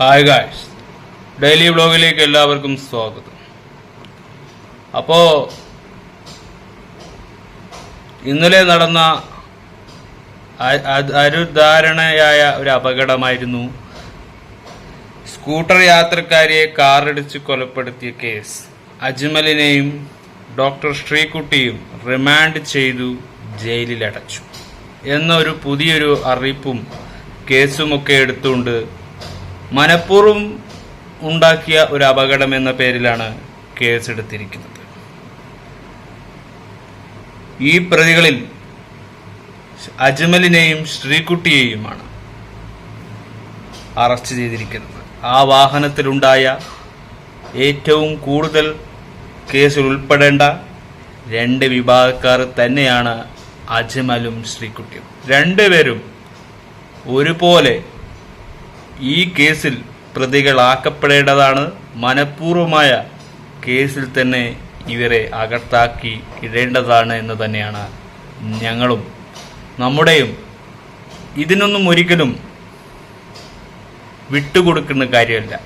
Hi guys daily വ്ളോഗിലേക്ക് എല്ലാവർക്കും സ്വാഗതം. അപ്പോൾ ഇന്നലെ നടന്ന അ- അ- അരുധാരണയായ ഒരു അപകടമായിരുന്നു സ്കൂട്ടർ യാത്രക്കാരിയെ കാറിടിച്ച് കൊലപ്പെടുത്തിയ കേസ്. അജ്മലിനെയും ഡോക്ടർ ശ്രീകുട്ടിയും റിമാൻഡ് ചെയ്തു ജയിലിലടച്ചു. എന്നൊരു പുതിയൊരു അറിയിപ്പും കേസുമൊക്കെ എടുത്തുകൊണ്ട് മനഃപൂർവം ഉണ്ടാക്കിയ ഒരു അപകടം എന്ന പേരിലാണ് കേസെടുത്തിരിക്കുന്നത്. ഈ പ്രതികളിൽ അജ്മലിനെയും ശ്രീകുട്ടിയെയുമാണ് അറസ്റ്റ് ചെയ്തിരിക്കുന്നത്. ആ വാഹനത്തിലുണ്ടായ ഏറ്റവും കൂടുതൽ കേസിൽ ഉൾപ്പെടേണ്ട രണ്ട് വിഭാഗക്കാർ തന്നെയാണ് അജ്മലും ശ്രീകുട്ടിയും. രണ്ടുപേരും ഒരുപോലെ ഈ കേസിൽ പ്രതികളാക്കപ്പെടേണ്ടതാണ് മനഃപൂർവമായ കേസിൽ തന്നെ ഇവരെ അകത്താക്കി ഇടേണ്ടതാണ് എന്ന് തന്നെയാണ് ഞങ്ങളും നമ്മുടെയും ഇതിനൊന്നും ഒരിക്കലും വിട്ടുകൊടുക്കുന്ന കാര്യമല്ല.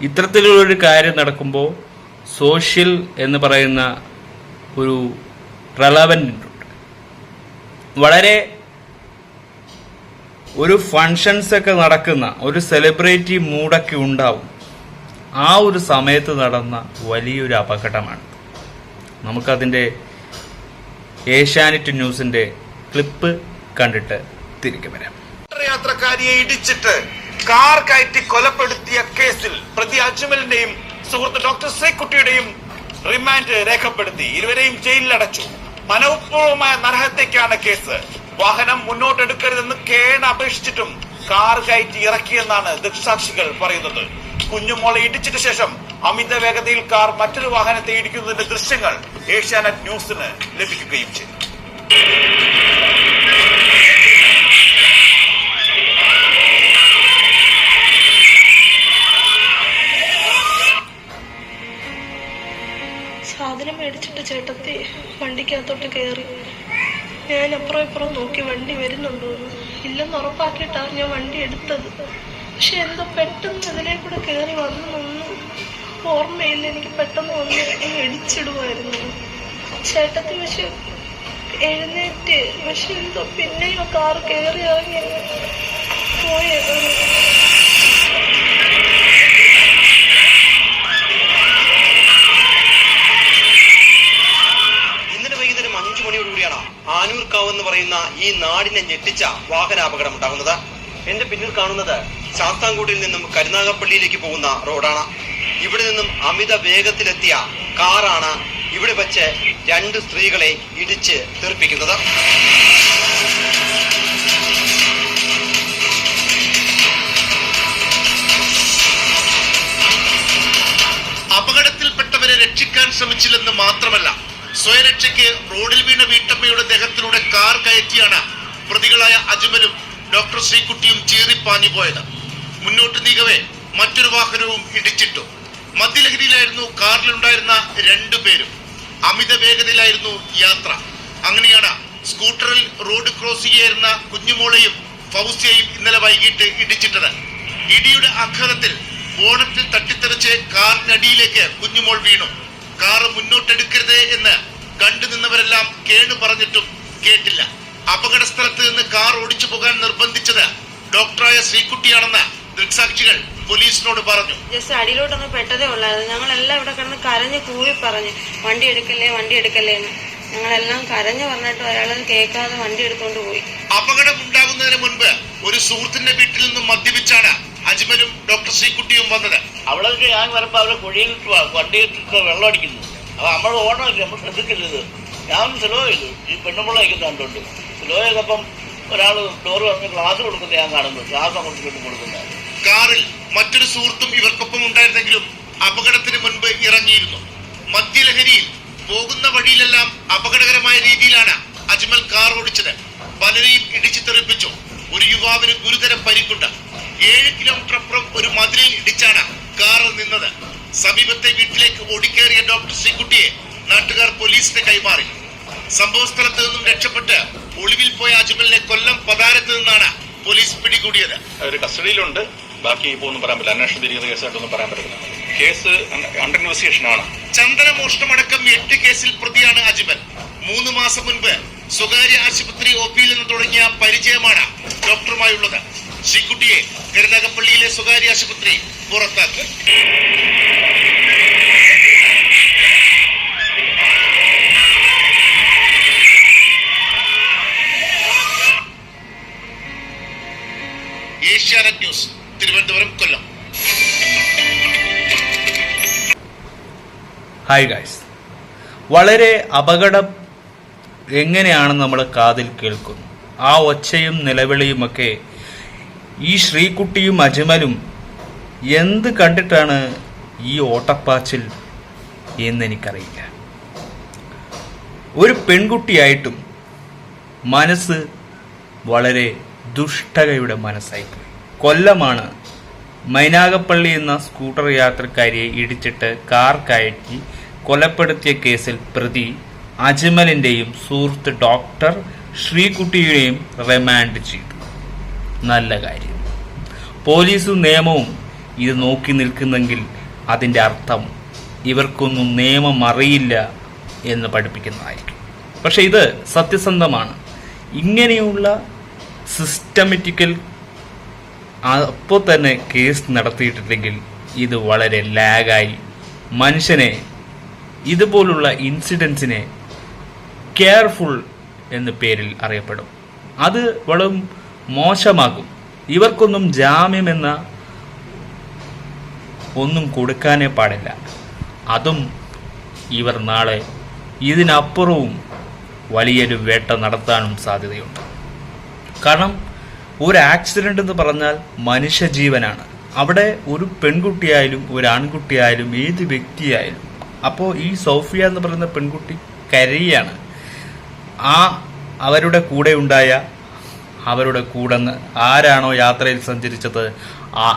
ഇത്തരത്തിലുള്ളൊരു കാര്യം നടക്കുമ്പോൾ സോഷ്യൽ എന്ന് പറയുന്ന ഒരു റെലവന്റ് വളരെ ഒരു ഫങ്ഷൻസ് ഒക്കെ നടക്കുന്ന ഒരു സെലിബ്രിറ്റി മൂഡൊക്കെ ഉണ്ടാവും. ആ ഒരു സമയത്ത് നടന്ന വലിയൊരു അപകടമാണ്. നമുക്കതിന്റെ ഏഷ്യാനെറ്റ് ന്യൂസിന്റെ ക്ലിപ്പ് കണ്ടിട്ട് തിരികെ വരാം. യാത്രക്കാരിയെ ഇടിച്ചിട്ട് കാർ കയറ്റി കൊലപ്പെടുത്തിയ കേസിൽ പ്രതി അജ്മലിന്റെയും സുഹൃത്ത് ഡോക്ടർ ശ്രീകുട്ടിയുടെയും റിമാൻഡ് രേഖപ്പെടുത്തി. ഇരുവരെയും ജയിലിലടച്ചു. മനഃപൂർവമായ നരഹത്യക്കാണ് കേസ്. വാഹനം മുന്നോട്ടെടുക്കരുതെന്ന് കേണ അപേക്ഷിച്ചിട്ടും കാർ കയറ്റി ഇറക്കിയെന്നാണ് ദൃക്സാക്ഷികൾ പറയുന്നത്. കുഞ്ഞുമോളെ ഇടിച്ചിട്ട് ശേഷം അമിത വേഗതയിൽ കാർ മറ്റൊരു വാഹനത്തെ ഇടിക്കുന്നതിന്റെ ദൃശ്യങ്ങൾ ഏഷ്യാനെറ്റ് ന്യൂസിന് ലഭിക്കുകയും ചെയ്തു. സാധനം മേടിച്ചിട്ട് ചേട്ടത്തി വണ്ടിക്കകത്തോട്ട് കയറി ഞാൻ അപ്പുറം ഇപ്പുറം നോക്കി വണ്ടി വരുന്നുണ്ടോ ഇല്ലെന്ന് ഉറപ്പാക്കിയിട്ടാണ് ഞാൻ വണ്ടി എടുത്തത്. പക്ഷെ എന്തോ പെട്ടെന്ന് അതിലെ കൂടെ കയറി വന്നൊന്നും ഓർമ്മയില്ല. എനിക്ക് പെട്ടെന്ന് വന്ന് ഇടിച്ചിടുമായിരുന്നു. ചേട്ടത്തി പക്ഷെ എഴുന്നേറ്റ്. പക്ഷെ എന്തോ പിന്നെയോ കാർ കയറി ഇറങ്ങി പോയത് ആനൂർക്കാവ് എന്ന് പറയുന്ന ഈ നാടിനെ ഞെട്ടിച്ച വാഹനാപകടം ഉണ്ടാകുന്നത്. എന്റെ പിന്നിൽ കാണുന്നത് ശാസ്താംകോട്ടിൽ നിന്നും കരുനാഗപ്പള്ളിയിലേക്ക് പോകുന്ന റോഡാണ്. ഇവിടെ നിന്നും അമിത വേഗത്തിലെത്തിയ കാറാണ് ഇവിടെ വെച്ച് രണ്ട് സ്ത്രീകളെ ഇടിച്ച് തെറിപ്പിക്കുന്നത്. അപകടത്തിൽപ്പെട്ടവരെ രക്ഷിക്കാൻ ശ്രമിച്ചില്ലെന്ന് മാത്രമല്ല സ്വയരക്ഷയ്ക്ക് റോഡിൽ വീണ വീട്ടമ്മയുടെ ദേഹത്തിലൂടെ കാർ കയറ്റിയാണ് പ്രതികളായ അജ്മലും ഡോക്ടർ ശ്രീകുട്ടിയും ചീറിപ്പാഞ്ഞു പോയത്. മുന്നോട്ട് നീങ്ങവേ മറ്റൊരു വാഹനവും ഇടിച്ചിട്ടു. മദ്യലഹരിയിലായിരുന്നു കാറിലുണ്ടായിരുന്ന രണ്ടുപേരും അമിത വേഗതയിലായിരുന്നു യാത്ര. അങ്ങനെയാണ് സ്കൂട്ടറിൽ റോഡ് ക്രോസ് ചെയ്യായിരുന്ന കുഞ്ഞുമോളെയും ഫൗസിയെയും ഇന്നലെ വൈകിട്ട് ഇടിച്ചിട്ടത്. ഇടിയുടെ ആഘാതത്തിൽ ബോണറ്റിൽ തട്ടിത്തെറിച്ച് കാറിനടിയിലേക്ക് കുഞ്ഞുമോൾ വീണു. കാറ് മുന്നോട്ടെടുക്കരുത് എന്ന് കണ്ടു നിന്നവരെല്ലാം കേണു പറഞ്ഞിട്ടും കേട്ടില്ല. അപകട സ്ഥലത്ത് നിന്ന് കാർ ഓടിച്ചു പോകാൻ നിർബന്ധിച്ചത് ഡോക്ടറായ ശ്രീകുട്ടിയാണെന്ന് ദൃക്സാക്ഷികൾ പോലീസിനോട് പറഞ്ഞു. ജസ്റ്റ് അടിയിലോട്ടൊന്ന് പെട്ടതേ ഉള്ളായിരുന്നു ഞങ്ങളെല്ലാം ഇവിടെ കിടന്ന് കരഞ്ഞ് കൂവി പറഞ്ഞു വണ്ടി എടുക്കല്ലേ വണ്ടി എടുക്കല്ലേ എന്ന്. ഞങ്ങളെല്ലാം കരഞ്ഞു പറഞ്ഞിട്ട് അയാൾ കേൾക്കാതെ വണ്ടി എടുത്തോണ്ട് പോയി. അപകടം ഉണ്ടാകുന്നതിന് മുൻപ് ഒരു സുഹൃത്തിന്റെ വീട്ടിൽ നിന്നും മദ്യപിച്ചാണ് അജ്മലും ഡോക്ടർ ശ്രീകുട്ടിയും വന്നത്. അവളൊക്കെ ഞാൻ വരുമ്പോ അവരെ കുഴിയിൽ വണ്ടി ഇട്ടിട്ട് വെള്ളം അടിക്കുന്നു. അപ്പൊ നമ്മൾ ഓണമല്ലേ നമ്മൾ ശ്രദ്ധിക്കില്ലത് ഞാൻ സ്ലോ ചെയ്തു ഈ പെണ്ണുമ്പിള്ളയൊക്കെ കണ്ടുണ്ട് സ്ലോ ചെയ്തപ്പം ഒരാൾ ഡോറ് പറഞ്ഞ് ക്ലാസ് കൊടുക്കുന്നത് ഞാൻ കാണുന്നു. ക്ലാസ് അങ്ങോട്ട് കൊടുക്കുന്ന. കൊടുക്കുന്നത് കാറിൽ മറ്റൊരു സുഹൃത്തും ഇവർക്കൊപ്പം ഉണ്ടായിരുന്നെങ്കിലും അപകടത്തിന് മുൻപ് ഇറങ്ങിയിരുന്നു. മദ്യലഹരിയിൽ പോകുന്ന വഴിയിലെല്ലാം അപകടകരമായ രീതിയിലാണ് അജ്മൽ കാർ ഓടിച്ചത്. പലരെയും ഇടിച്ചു തെറിപ്പിച്ചു. ഒരു യുവാവിന് ഗുരുതര പരിക്കുണ്ട്. ഏഴ് കിലോമീറ്റർ അപ്പുറം ഒരു മതിലിൽ ഇടിച്ചാണ് കാർ നിന്നത്. സമീപത്തെ വീട്ടിലേക്ക് ഓടിക്കേറിയ ഡോക്ടർ ശ്രീകുട്ടിയെ നാട്ടുകാർ പോലീസിന് കൈമാറി. സംഭവ സ്ഥലത്ത് നിന്നും രക്ഷപ്പെട്ട് ഒളിവിൽ പോയ അജ്മലിനെ കൊല്ലം പതാരത്ത് നിന്നാണ് പോലീസ് പിടികൂടിയത്. അവർ കസ്റ്റഡിയിലുണ്ട്. ബാക്കി ഇപ്പോൾ ഒന്നും പറയാൻ പറ്റില്ല. അന്വേഷണം തിരികെ കേസായിട്ടൊന്നും പറയാൻ പറ്റില്ല. കേസ് അണ്ടർ ഇൻവെസ്റ്റിഗേഷൻ ആണ് ചന്ദനമോഷണമടക്കം എട്ട് കേസിൽ പ്രതിയാണ് അജ്മൽ. മൂന്ന് മാസം മുൻപ് സ്വകാര്യ ആശുപത്രി ഒ പിയിൽ നിന്ന് തുടങ്ങിയ പരിചയമാണ് ഡോക്ടറുമായുള്ളത്. ശ്രീകുട്ടിയെ കരുനാഗപ്പള്ളിയിലെ സ്വകാര്യ ആശുപത്രി പുറത്താക്കി. Asianet news Thiruvananthapuram Kollam. Hi guys വളരെ അപകടം എങ്ങനെയാണ് നമ്മൾ കാതിൽ കേൾക്കുന്നത് ആ ഒച്ചയും നിലവിളിയുമൊക്കെ ഈ ശ്രീകുട്ടിയും അജ്മലും എന്ത് കണ്ടിട്ടാണ് ഈ ഓട്ടപ്പാച്ചിൽ എന്നെനിക്കറിയില്ല. ഒരു പെൺകുട്ടിയായിട്ടും മനസ്സ് വളരെ ദുഷ്ടകയുടെ മനസ്സായിപ്പോയി. കൊല്ലമാണ് മൈനാഗപ്പള്ളി എന്ന സ്കൂട്ടർ യാത്രക്കാരിയെ ഇടിച്ചിട്ട് കാർ കയറ്റി കൊലപ്പെടുത്തിയ കേസിൽ പ്രതി അജ്മലിന്റെയും സുഹൃത്ത് ഡോക്ടർ ശ്രീകുട്ടിയുടെയും റിമാൻഡ് ചെയ്തു. നല്ല കാര്യം. പോലീസും നിയമവും ഇത് നോക്കി നിൽക്കുന്നെങ്കിൽ അതിന്റെ അർത്ഥം ഇവർക്കൊന്നും നിയമം അറിയില്ല എന്ന് പഠിപ്പിക്കുന്നതായിരിക്കും. പക്ഷേ ഇത് സത്യസന്ധമാണ്. ഇങ്ങനെയുള്ള സിസ്റ്റമാറ്റിക്കൽ അപ്പോൾ തന്നെ കേസ് നടത്തിയിട്ടില്ലെങ്കിൽ ഇത് വളരെ ലാഗായി മനുഷ്യനെ ഇതുപോലുള്ള ഇൻസിഡൻസിനെ കെയർഫുൾ എന്ന പേരിൽ അറിയപ്പെടും. അത് വളരെ മോശമാകും. ഇവർക്കൊന്നും ജാമ്യമെന്ന ഒന്നും കൊടുക്കാനേ പാടില്ല. അതും ഇവർ നാളെ ഇതിനപ്പുറവും വലിയൊരു വേട്ട നടത്താനും സാധ്യതയുണ്ട്. കാരണം ഒരു ആക്സിഡന്റ് എന്ന് പറഞ്ഞാൽ മനുഷ്യജീവനാണ്. അവിടെ ഒരു പെൺകുട്ടിയായാലും ഒരു ആൺകുട്ടിയായാലും ഏത് വ്യക്തിയായാലും. അപ്പോൾ ഈ സോഫിയ എന്ന് പറയുന്ന പെൺകുട്ടി കരയാണ്. ആ അവരുടെ കൂടെ ഉണ്ടായ അവരുടെ കൂടെ ആരാണോ യാത്രയിൽ സഞ്ചരിച്ചത്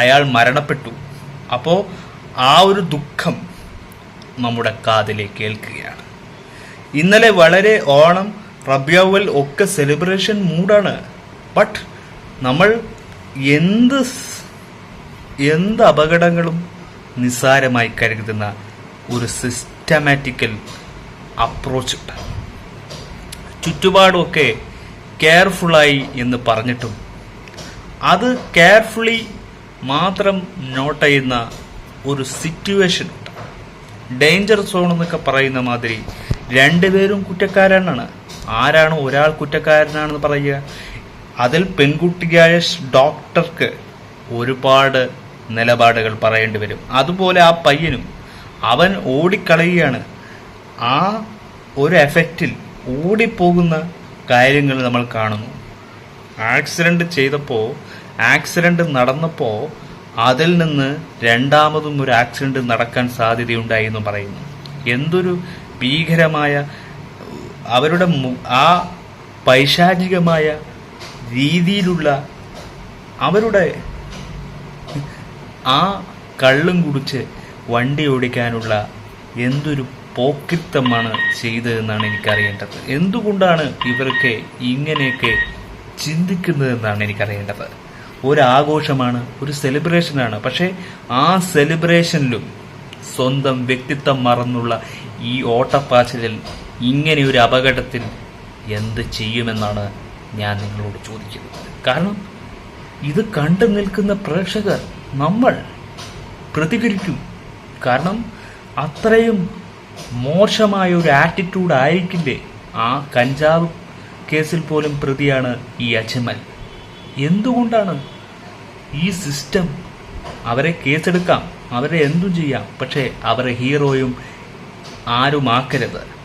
അയാൾ മരണപ്പെട്ടു. അപ്പോൾ ആ ഒരു ദുഃഖം നമ്മുടെ കാതിലേക്ക് കേൾക്കുകയാണ്. ഇന്നലെ വളരെ ഓണം റബ്യാവൽ ഒക്കെ സെലിബ്രേഷൻ മൂഡാണ് ബട്ട് നമ്മൾ എന്ത് എന്ത് അപകടങ്ങളും നിസ്സാരമായി കരുതുന്ന ഒരു സിസ്റ്റമാറ്റിക്കൽ അപ്രോച്ച് ഉണ്ട്. ചുറ്റുപാടുമൊക്കെ കെയർഫുള്ളായി എന്ന് പറഞ്ഞിട്ടും അത് കെയർഫുള്ളി മാത്രം നോട്ട് ചെയ്യുന്ന ഒരു സിറ്റുവേഷൻ ഡേഞ്ചർ സോൺ എന്നൊക്കെ പറയുന്ന മാതിരി രണ്ടുപേരും കുറ്റക്കാരനാണ്. ആരാണ് ഒരാൾ കുറ്റക്കാരനാണെന്ന് പറയുക? അതിൽ പെൺകുട്ടിയായ ഡോക്ടർക്ക് ഒരുപാട് നിലപാടുകൾ പറയേണ്ടി വരും. അതുപോലെ ആ പയ്യനും അവൻ ഓടിക്കളയുകയാണ്. ആ ഒരു എഫക്റ്റിൽ ഓടിപ്പോകുന്ന കാര്യങ്ങൾ നമ്മൾ കാണുന്നു. ആക്സിഡന്റ് ചെയ്തപ്പോൾ ആക്സിഡന്റ് നടന്നപ്പോൾ അതിൽ നിന്ന് രണ്ടാമതും ഒരു ആക്സിഡന്റ് നടക്കാൻ സാധ്യതയുണ്ടായി എന്ന് പറയുന്നു. എന്തൊരു ഭീകരമായ അവരുടെ ആ പൈശാചികമായ രീതിയിലുള്ള അവരുടെ ആ കള്ളും കുടിച്ച് വണ്ടി ഓടിക്കാനുള്ള എന്തൊരു പോക്കിത്തമാണ് ചെയ്തതെന്നാണ് എനിക്കറിയേണ്ടത്. എന്തുകൊണ്ടാണ് ഇവർക്ക് ഇങ്ങനെയൊക്കെ ചിന്തിക്കുന്നതെന്നാണ് എനിക്കറിയേണ്ടത്? ഒരു ആഘോഷമാണ് ഒരു സെലിബ്രേഷനാണ് പക്ഷേ ആ സെലിബ്രേഷനിലും സ്വന്തം വ്യക്തിത്വം മറന്നുള്ള ഈ ഓട്ടപ്പാച്ചിലിൽ ഇങ്ങനെ ഒരു അപകടത്തിൽ എന്ത് ചെയ്യുമെന്നാണ് ഞാൻ നിങ്ങളോട് ചോദിക്കുന്നത്. കാരണം ഇത് കണ്ടു നിൽക്കുന്ന പ്രേക്ഷകർ നമ്മൾ പ്രതികരിക്കും. കാരണം അത്രയും മോശമായ ഒരു ആറ്റിറ്റ്യൂഡ് ആയിരിക്കില്ലേ ആ കഞ്ചാവ് കേസിൽ പോലും പ്രതിയാണ് ഈ അജ്മൽ. എന്തുകൊണ്ടാണ് ഈ സിസ്റ്റം അവരെ കേസെടുക്കാം അവരെ എന്തും ചെയ്യാം പക്ഷേ അവരെ ഹീറോയും ആരുമാക്കരുത്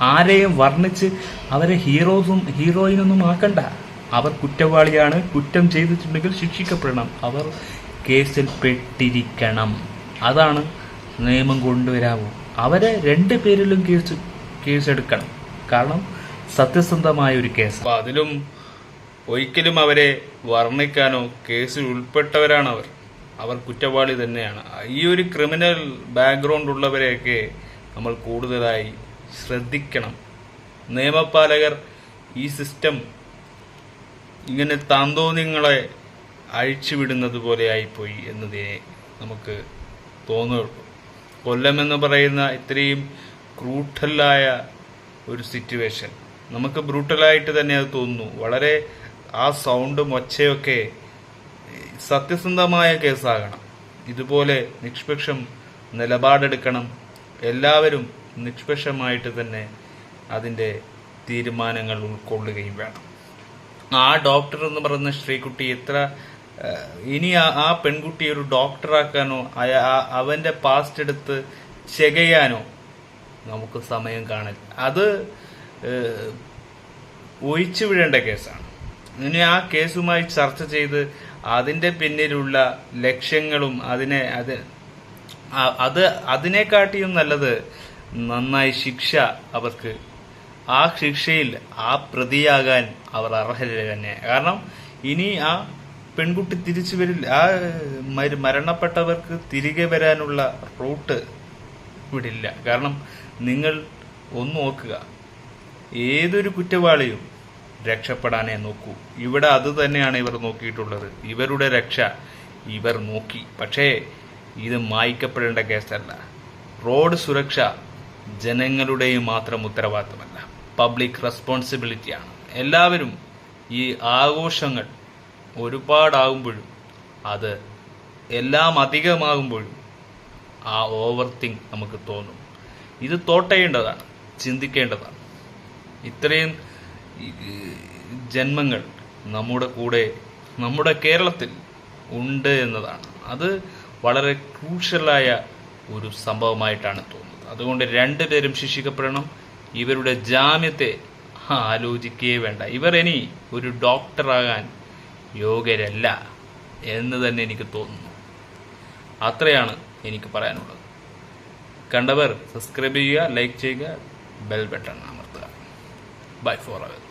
ആരെയും വർണിച്ച് അവരെ ഹീറോസും ഹീറോയിനൊന്നും ആക്കണ്ട. അവർ കുറ്റവാളിയാണ് കുറ്റം ചെയ്തിട്ടുണ്ടെങ്കിൽ ശിക്ഷിക്കപ്പെടണം. അവർ കേസിൽ പെട്ടിരിക്കണം. അതാണ് നിയമം കൊണ്ടുവരാവൂ. അവരെ രണ്ട് പേരിലും കേസ് കേസെടുക്കണം. കാരണം സത്യസന്ധമായ ഒരു കേസ്. അപ്പൊ അതിലും ഒരിക്കലും അവരെ വർണിക്കാനോ കേസിൽ ഉൾപ്പെട്ടവരാണ് അവർ അവർ കുറ്റവാളി തന്നെയാണ്. ഈ ഒരു ക്രിമിനൽ ബാക്ക്ഗ്രൗണ്ട് ഉള്ളവരെയൊക്കെ നമ്മൾ കൂടുതലായി ശ്രദ്ധിക്കണം. നിയമപാലകർ ഈ സിസ്റ്റം ഇങ്ങനെ താന്തോന്യങ്ങളെ അഴിച്ചുവിടുന്നത് പോലെ ആയിപ്പോയി എന്നതിനെ നമുക്ക് തോന്നുകയുള്ളൂ. കൊല്ലമെന്ന് പറയുന്ന ഇത്രയും ക്രൂട്ടലായ ഒരു സിറ്റുവേഷൻ. നമുക്ക് ബ്രൂട്ടലായിട്ട് തന്നെ അത് തോന്നുന്നു. വളരെ ആ സൗണ്ടും ഒച്ചയൊക്കെ സത്യസന്ധമായ കേസാകണം. ഇതുപോലെ നിഷ്പക്ഷം നിലപാടെടുക്കണം. എല്ലാവരും നിഷ്പക്ഷമായിട്ട് തന്നെ അതിന്റെ തീരുമാനങ്ങൾ ഉൾക്കൊള്ളുകയും വേണം. ആ ഡോക്ടർ എന്ന് പറയുന്ന ശ്രീകുട്ടി എത്ര ഇനി ആ പെൺകുട്ടി പെൺകുട്ടിയെ ഒരു ഡോക്ടറാക്കാനോ അവന്റെ പാസ്റ്റ് എടുത്ത് ചെകയാനോ നമുക്ക് സമയം കാണില്ല അത് ഒഴിച്ചു വിടേണ്ട കേസാണ്. ഇനി ആ കേസുമായി ചർച്ച ചെയ്ത് അതിന്റെ പിന്നിലുള്ള ലക്ഷ്യങ്ങളും അതിനെ അത് അത് അതിനെക്കാട്ടിയും നല്ലത് നന്നായി ശിക്ഷ അവർക്ക്. ആ ശിക്ഷയിൽ ആ പ്രതിയാകാൻ അവർ അർഹത തന്നെ. കാരണം ഇനി ആ പെൺകുട്ടി തിരിച്ചു വരില്ല ആ മരണപ്പെട്ടവർക്ക് തിരികെ വരാനുള്ള റൂട്ട് വിടില്ല. കാരണം നിങ്ങൾ ഒന്ന് നോക്കുക ഏതൊരു കുറ്റവാളിയും രക്ഷപ്പെടാനേ നോക്കൂ. ഇവിടെ അത് തന്നെയാണ് ഇവർ നോക്കിയിട്ടുള്ളത്. ഇവരുടെ രക്ഷ ഇവർ നോക്കി. പക്ഷേ ഇത് മായ്ക്കപ്പെടേണ്ട കേസല്ല. റോഡ് സുരക്ഷ ജനങ്ങളുടെയും മാത്രം ഉത്തരവാദിത്തമല്ല. പബ്ലിക് റെസ്പോൺസിബിലിറ്റിയാണ് എല്ലാവരും ഈ ആഘോഷങ്ങൾ ഒരുപാടാകുമ്പോഴും അത് എല്ലാം അധികമാകുമ്പോഴും ആ ഓവർ തിങ് നമുക്ക് തോന്നും. ഇത് തോട്ടേണ്ടതാണ് ചിന്തിക്കേണ്ടതാണ്. ഇത്രയും ജന്മങ്ങൾ നമ്മുടെ കൂടെ നമ്മുടെ കേരളത്തിൽ ഉണ്ട് എന്നതാണ്. അത് വളരെ ക്രൂഷ്യലായ ഒരു സംഭവമായിട്ടാണ് തോന്നുന്നത്. അതുകൊണ്ട് രണ്ടുപേരും ശിക്ഷിക്കപ്പെടണം. ഇവരുടെ ജാമ്യത്തെ ആലോചിക്കുകയേ വേണ്ട. ഇവർ ഇനി ഒരു ഡോക്ടറാകാൻ യോഗ്യരല്ല എന്ന് തന്നെ എനിക്ക് തോന്നുന്നു. അത്രയാണ് എനിക്ക് പറയാനുള്ളത്. കണ്ടവർ സബ്സ്ക്രൈബ് ചെയ്യുക ലൈക്ക് ചെയ്യുക ബെൽ ബട്ടൺ അമർത്തുക. Bye for now.